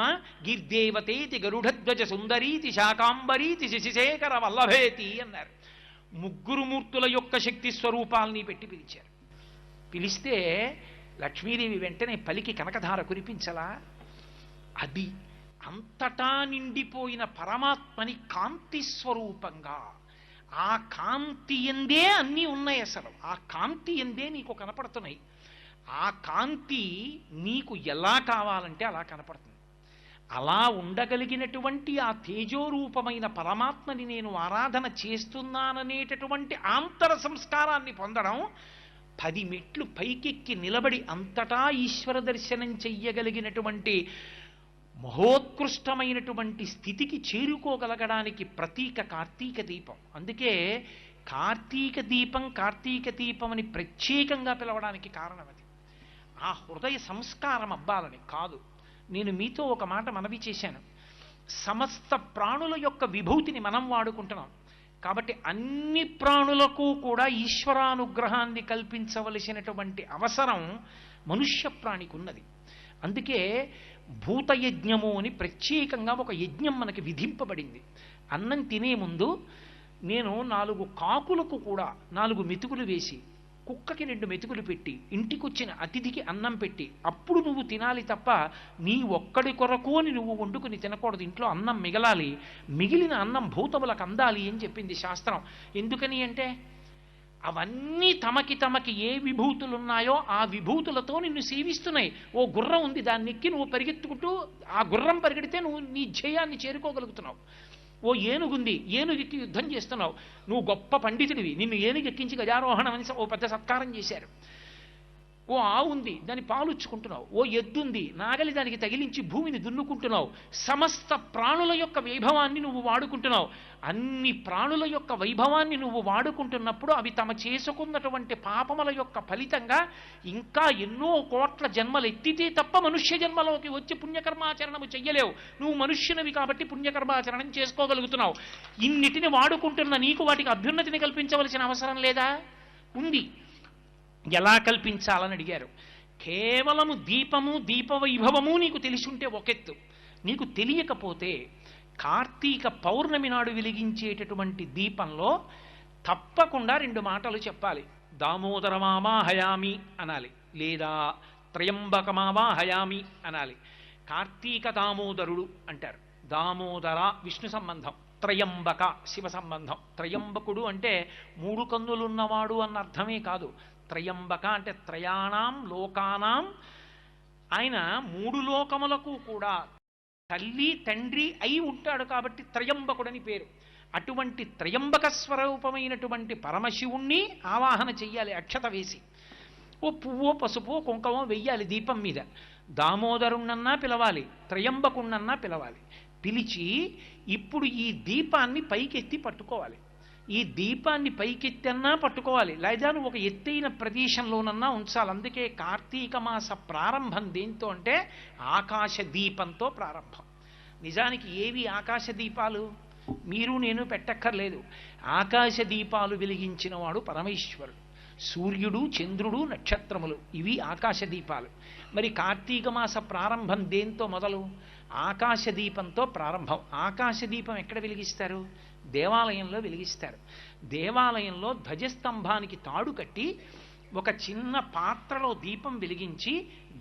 మమ గిర్దేవతేతి గరుడధ్వజ సుందరీతి శాకాంబరీతి శశిశేఖర వల్లభేతి అన్నారు. ముగ్గురు మూర్తుల యొక్క శక్తి స్వరూపాలని పెట్టి పిలిచారు. పిలిస్తే లక్ష్మీదేవి వెంటనే పలికి కనకధార కురిపించలా? అది అంతటా నిండిపోయిన పరమాత్మని కాంతి స్వరూపంగా. ఆ కాంతి ఎందే అన్నీ ఉన్నాయి అసలు. ఆ కాంతి ఎందే నీకు కనపడుతున్నాయి. ఆ కాంతి నీకు ఎలా కావాలంటే అలా కనపడుతుంది. అలా ఉండగలిగినటువంటి ఆ తేజోరూపమైన పరమాత్మని నేను ఆరాధన చేస్తున్నాననేటటువంటి ఆంతర సంస్కారాన్ని పొందడం పది మెట్లు పైకెక్కి నిలబడి అంతటా ఈశ్వర దర్శనం చెయ్యగలిగినటువంటి మహోత్కృష్టమైనటువంటి స్థితికి చేరుకోగలగడానికి ప్రతీక కార్తీక దీపం. అందుకే కార్తీక దీపం కార్తీక దీపం అని ప్రత్యేకంగా పిలవడానికి కారణం అది. ఆ హృదయ సంస్కారం అబ్బాలని కాదు. నేను మీతో ఒక మాట మనవి చేశాను. సమస్త ప్రాణుల యొక్క విభూతిని మనం వాడుకుంటున్నాం. కాబట్టి అన్ని ప్రాణులకు కూడా ఈశ్వరానుగ్రహాన్ని కల్పించవలసినటువంటి అవసరం మనుష్య ప్రాణికి ఉన్నది. అందుకే భూతయజ్ఞము అని ప్రత్యేకంగా ఒక యజ్ఞం మనకి విధింపబడింది. అన్నం తినే ముందు నేను నాలుగు కాకులకు కూడా నాలుగు మెతుకులు వేసి కుక్కకి రెండు మెతుకులు పెట్టి ఇంటికొచ్చిన అతిథికి అన్నం పెట్టి అప్పుడు నువ్వు తినాలి తప్ప నీ ఒక్కడి కొరకు అని నువ్వు వండుకుని తినకూడదు. ఇంట్లో అన్నం మిగలాలి. మిగిలిన అన్నం భూతములకు అందాలి అని చెప్పింది శాస్త్రం. ఎందుకని అంటే అవన్నీ తమకి తమకి ఏ విభూతులు ఉన్నాయో ఆ విభూతులతో నిన్ను సేవిస్తున్నాయి. ఓ గుర్రం ఉంది దాన్ని ఎక్కి నువ్వు పరిగెత్తుకుంటూ ఆ గుర్రం పరిగెడితే నువ్వు నీ ధ్యేయాన్ని చేరుకోగలుగుతున్నావు. ఓ ఏనుగుంది ఏనుగెక్కి యుద్ధం చేస్తున్నావు. నువ్వు గొప్ప పండితుడివి. నిన్ను ఏనుగెక్కించి గజారోహణం అని ఓ పెద్ద సత్కారం చేశారు. ఓ ఆవు ఉంది దాన్ని పాలుచ్చుకుంటున్నావు. ఓ ఎద్దుంది నాగలి దానికి తగిలించి భూమిని దున్నుకుంటున్నావు. సమస్త ప్రాణుల యొక్క వైభవాన్ని నువ్వు వాడుకుంటున్నావు. అన్ని ప్రాణుల యొక్క వైభవాన్ని నువ్వు వాడుకుంటున్నప్పుడు అవి తమ చేసుకున్నటువంటి పాపముల యొక్క ఫలితంగా ఇంకా ఎన్నో కోట్ల జన్మలు ఎత్తితే తప్ప మనుష్య జన్మలోకి వచ్చి పుణ్యకర్మాచరణము చెయ్యలేవు. నువ్వు మనుష్యునివి కాబట్టి పుణ్యకర్మాచరణం చేసుకోగలుగుతున్నావు. ఇన్నిటిని వాడుకుంటున్న నీకు వాటికి అభ్యున్నతిని కల్పించవలసిన అవసరం లేదా? ఉంది. ఎలా కల్పించాలని అడిగారు. కేవలము దీపము దీపవైభవము నీకు తెలిసుంటే ఒకెత్తు. నీకు తెలియకపోతే కార్తీక పౌర్ణమి నాడు వెలిగించేటటువంటి దీపంలో తప్పకుండా రెండు మాటలు చెప్పాలి. దామోదరమామా హయామి అనాలి. లేదా త్రయంబకమామా హయామి అనాలి. కార్తీక దామోదరుడు అంటారు. దామోదర విష్ణు సంబంధం త్రయంబక శివ సంబంధం. త్రయంబకుడు అంటే మూడు కన్నులున్నవాడు అన్న అర్థమే కాదు. త్రయంబక అంటే త్రయాణం లోకానాం. ఆయన మూడు లోకములకు కూడా తల్లి తండ్రి అయి ఉంటాడు కాబట్టి త్రయంబకుడని పేరు. అటువంటి త్రయంబక స్వరూపమైనటువంటి పరమశివుణ్ణి ఆవాహన చెయ్యాలి అక్షత వేసి. ఓ పువ్వో పసుపో కుంకమో వెయ్యాలి దీపం మీద. దామోదరుణ్ణన్నా పిలవాలి త్రయంబకుణ్ణన్నా పిలవాలి. పిలిచి ఇప్పుడు ఈ దీపాన్ని పైకెత్తి పట్టుకోవాలి. ఈ దీపాన్ని పైకెత్తన్నా పట్టుకోవాలి. లేదా నువ్వు ఒక ఎత్తైన ప్రదేశంలోనన్నా ఉంచాలి. అందుకే కార్తీక మాస ప్రారంభం దేంతో అంటే ఆకాశ దీపంతో ప్రారంభం. నిజానికి ఏవి ఆకాశ దీపాలు? మీరు నేను పెట్టక్కర్లేదు. ఆకాశ దీపాలు వెలిగించిన వాడు పరమేశ్వరుడు. సూర్యుడు చంద్రుడు నక్షత్రములు. ఇవి ఆకాశ దీపాలు మరి కార్తీక మాస ప్రారంభం దేంతో మొదలు? ఆకాశ దీపంతో ప్రారంభం. ఆకాశ దీపం ఎక్కడ వెలిగిస్తారు? దేవాలయంలో వెలిగిస్తారు. దేవాలయంలో ధ్వజస్తంభానికి తాడు కట్టి ఒక చిన్న పాత్రలో దీపం వెలిగించి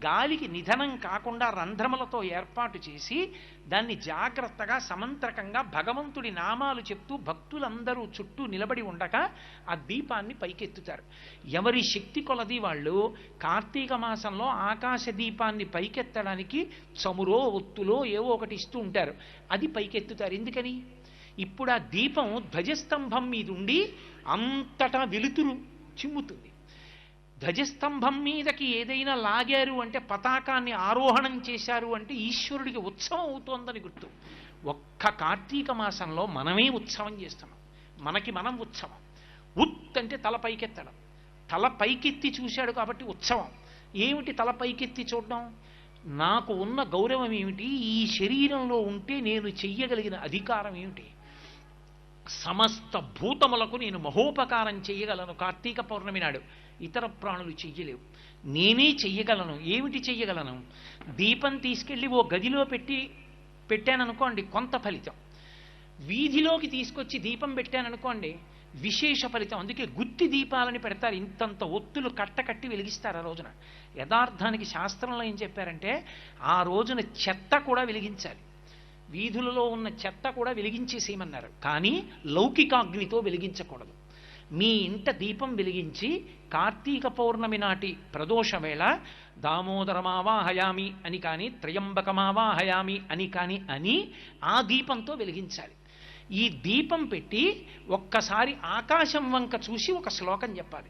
గాలికి నిధనం కాకుండా రంధ్రములతో ఏర్పాటు చేసి దాన్ని జాగ్రత్తగా సమంత్రకంగా భగవంతుడి నామాలు చెప్తూ భక్తులందరూ చుట్టూ నిలబడి ఉండగా ఆ దీపాన్ని పైకెత్తుతారు. ఎవరి శక్తి కొలది వాళ్ళు కార్తీక మాసంలో ఆకాశ దీపాన్ని పైకెత్తడానికి చమురో ఒత్తులో ఏవో ఒకటి ఇస్తూ ఉంటారు. అది పైకెత్తుతారు. ఎందుకని? ఇప్పుడు ఆ దీపం ధ్వజస్తంభం మీద ఉండి అంతటా వెలుతురు చిమ్ముతుంది. ధ్వజస్తంభం మీదకి ఏదైనా లాగారు అంటే పతాకాన్ని ఆరోహణం చేశారు అంటే ఈశ్వరుడికి ఉత్సవం అవుతోందని గుర్తు. ఒక్క కార్తీక మాసంలో మనమే ఉత్సవం చేస్తున్నాం. మనకి మనం ఉత్సవం. ఉత్ అంటే తల పైకెత్తడం. తల పైకెత్తి చూశాడు కాబట్టి ఉత్సవం. ఏమిటి తల పైకెత్తి చూడడం? నాకు ఉన్న గౌరవం ఏమిటి? ఈ శరీరంలో ఉంటే నేను చెయ్యగలిగిన అధికారం ఏమిటి? సమస్త భూతములకు నేను మహోపకారం చెయ్యగలను కార్తీక పౌర్ణమి నాడు ఇతర ప్రాణులు చెయ్యలేవు. నేనే చెయ్యగలను. ఏమిటి చెయ్యగలను? దీపం తీసుకెళ్ళి ఓ గదిలో పెట్టి పెట్టాననుకోండి కొంత ఫలితం. వీధిలోకి తీసుకొచ్చి దీపం పెట్టాననుకోండి విశేష ఫలితం. అందుకే గుత్తి దీపాలని పెడతారు. ఇంతంత ఒత్తులు కట్టకట్టి వెలిగిస్తారు ఆ రోజున. యథార్థానికి శాస్త్రంలో ఏం చెప్పారంటే ఆ రోజున చెత్త కూడా వెలిగించాలి. వీధులలో ఉన్న చెత్త కూడా వెలిగించేసేయమన్నారు. కానీ లౌకికాగ్నితో వెలిగించకూడదు. మీ ఇంట దీపం వెలిగించి కార్తీక పౌర్ణమి నాటి ప్రదోష వేళ దామోదరమావాహయామి అని కానీ త్రయంబకమావాహయామి అని కానీ అని ఆ దీపంతో వెలిగించాలి. ఈ దీపం పెట్టి ఒక్కసారి ఆకాశం వంక చూసి ఒక శ్లోకం చెప్పాలి.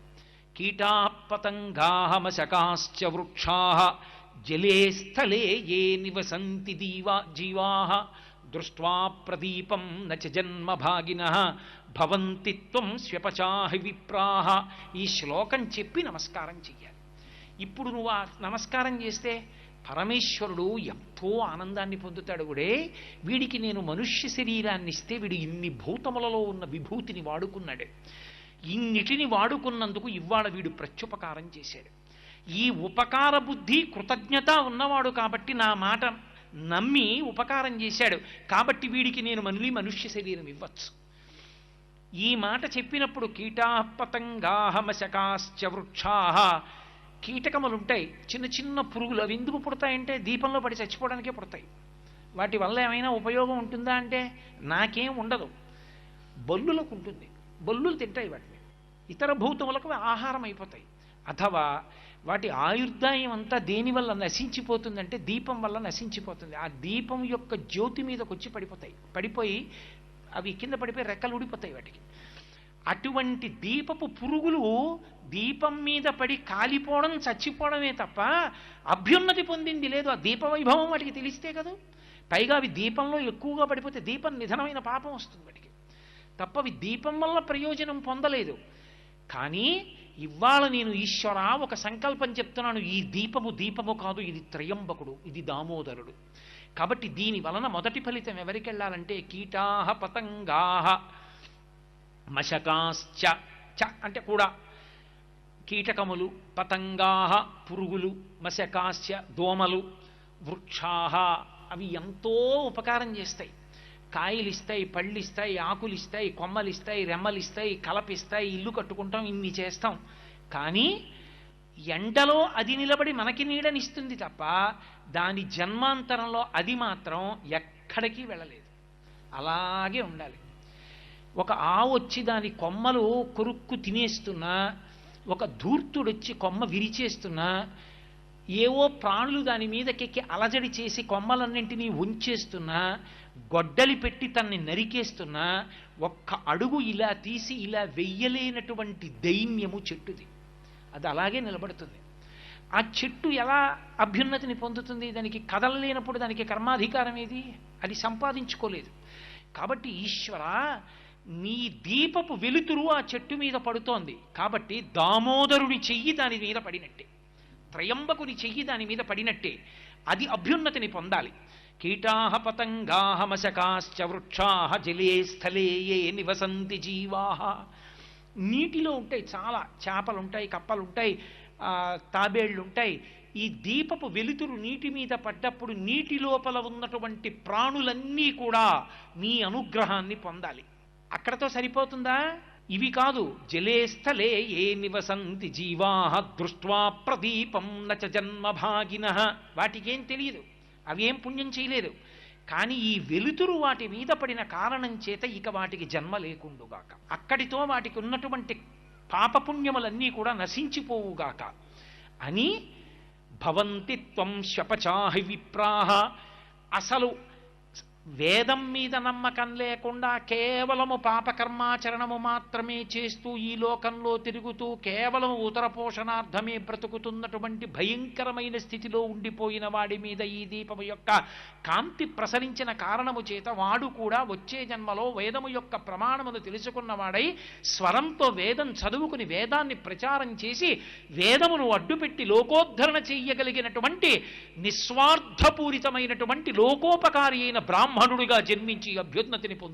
కీటాపతంగాహమశకాశ్చ వృక్షా జలే స్థలే ఏ నివసంతి దీవా జీవా? దృష్ట్వా ప్రదీపం నచ జన్మ భాగిన? భవంతి త్వం విప్రాహ ఈ శ్లోకం చెప్పి నమస్కారం చెయ్యాలి. ఇప్పుడు నువ్వు ఆ నమస్కారం చేస్తే పరమేశ్వరుడు ఎంతో ఆనందాన్ని పొందుతాడు కూడా వీడికి నేను మనుష్య శరీరాన్ని ఇస్తే వీడు ఇన్ని భూతములలో ఉన్న విభూతిని వాడుకున్నాడు. ఇన్నిటిని వాడుకున్నందుకు ఇవాళ వీడు ప్రత్యుపకారం చేశాడు. ఈ ఉపకార బుద్ధి కృతజ్ఞత ఉన్నవాడు కాబట్టి నా మాట నమ్మి ఉపకారం చేశాడు. కాబట్టి వీడికి నేను మళ్ళీ మనుష్య శరీరం ఇవ్వచ్చు. ఈ మాట చెప్పినప్పుడు కీటాపతంగాహమశకాశ్చ వృక్షా కీటకములు ఉంటాయి చిన్న చిన్న పురుగులు అవి ఎందుకు పుడతాయంటే దీపంలో పడి చచ్చిపోవడానికే పుడతాయి. వాటి వల్ల ఏమైనా ఉపయోగం ఉంటుందా అంటే నాకేం ఉండదు. బల్లులకు ఉంటుంది. బల్లులు తింటాయి వాటిని. ఇతర భూతములకు ఆహారం అయిపోతాయి. అథవా వాటి ఆయుర్దాయం అంతా దేనివల్ల నశించిపోతుందంటే దీపం వల్ల నశించిపోతుంది. ఆ దీపం యొక్క జ్యోతి మీదకి వచ్చి పడిపోతాయి. పడిపోయి అవి కింద పడిపోయి రెక్కలు ఊడిపోతాయి వాటికి. అటువంటి దీపపు పురుగులు దీపం మీద పడి కాలిపోవడం చచ్చిపోవడమే తప్ప అభ్యున్నతి పొందింది లేదు. ఆ దీప వైభవం వాటికి తెలిస్తే కదా. పైగా అవి దీపంలో ఎక్కువగా పడిపోతే దీపం నిధనమైన పాపం వస్తుంది వాటికి. తప్ప అవి దీపం వల్ల ప్రయోజనం పొందలేదు. కానీ ఇవాళ నేను ఈశ్వర ఒక సంకల్పం చెప్తున్నాను. ఈ దీపము దీపము కాదు ఇది త్రయంబకుడు ఇది దామోదరుడు. కాబట్టి దీని వలన మొదటి ఫలితం ఎవరికి వెళ్ళాలంటే కీటాహ పతంగాహ మశకాశ్చ చ అంటే కూడా కీటకములు పతంగాహ పురుగులు మశకాశ్చ దోమలు వృక్షాహ అవి ఎంతో ఉపకారం చేస్తాయి. కాయలు ఇస్తాయి పళ్ళు ఇస్తాయి ఆకులు ఇస్తాయి కొమ్మలు ఇస్తాయి రెమ్మలు ఇస్తాయి కలపిస్తాయి ఇల్లు కట్టుకుంటాం ఇన్ని చేస్తాం. కానీ ఎండలో అది నిలబడి మనకి నీడనిస్తుంది తప్ప దాని జన్మాంతరంలో అది మాత్రం ఎక్కడికి వెళ్ళలేదు. అలాగే ఉండాలి. ఒక ఆవు వచ్చి దాని కొమ్మలు కొరుక్కు తినేస్తున్నా ఒక ధూర్తుడొచ్చి కొమ్మ విరిచేస్తున్నా ఏవో ప్రాణులు దాని మీదకెక్కి అలజడి చేసి కొమ్మలన్నింటినీ ఉంచేస్తున్నా గొడ్డలి పెట్టి తన్ని నరికేస్తున్నా ఒక్క అడుగు ఇలా తీసి ఇలా వెయ్యలేనటువంటి దైన్యము చెట్టుది. అది అలాగే నిలబడుతుంది. ఆ చెట్టు ఎలా అభ్యున్నతిని పొందుతుంది? దానికి కదలలేనప్పుడు దానికి కర్మాధికారం ఏది? అది సంపాదించుకోలేదు. కాబట్టి ఈశ్వర నీ దీపపు వెలుతురు ఆ చెట్టు మీద పడుతోంది. కాబట్టి దామోదరుడి చెయ్యి దాని మీద పడినట్టే. త్రయంబకుని చెయ్యి దాని మీద పడినట్టే. అది అభ్యున్నతిని పొందాలి. కీటాహ పతంగాహ మశకాశ్చ వృక్షాహ జలే స్థలే ఏ నివసంతి జీవాహ నీటిలో ఉంటాయి చాలా చేపలు ఉంటాయి కప్పలు ఉంటాయి తాబేళ్ళు ఉంటాయి ఈ దీపపు వెలుతురు నీటి మీద పడ్డప్పుడు నీటి లోపల ఉన్నటువంటి ప్రాణులన్నీ కూడా మీ అనుగ్రహాన్ని పొందాలి. అక్కడతో సరిపోతుందా? ఇవి కాదు జలే స్థలే ఏ నివసంతి జీవా దృష్ట్వా ప్రదీపం నచ జన్మభాగిన. వాటికేం తెలియదు. అవేం పుణ్యం చేయలేదు. కానీ ఈ వెలుతురు వాటి మీద పడిన కారణం చేత ఇక వాటికి జన్మ లేకుండుగాక. అక్కడితో వాటికి ఉన్నటువంటి పాపపుణ్యములన్నీ కూడా నశించిపోవుగాక. అని భవంతి త్వం శపచాహి విప్రాహ. అసలు వేదం మీద నమ్మకం లేకుండా కేవలము పాపకర్మాచరణము మాత్రమే చేస్తూ ఈ లోకంలో తిరుగుతూ కేవలం ఉతర పోషణార్థమే బ్రతుకుతున్నటువంటి భయంకరమైన స్థితిలో ఉండిపోయిన వాడి మీద ఈ దీపము యొక్క కాంతి ప్రసరించిన కారణము చేత వాడు కూడా వచ్చే జన్మలో వేదము యొక్క ప్రమాణమును తెలుసుకున్నవాడై స్వరంతో వేదం చదువుకుని వేదాన్ని ప్రచారం చేసి వేదమును అడ్డుపెట్టి లోకోద్ధరణ చెయ్యగలిగినటువంటి నిస్వార్థపూరితమైనటువంటి లోకోపకారి అయిన బ్రాహ్మణుడిగా జన్మించి అభ్యున్నతిని పొందు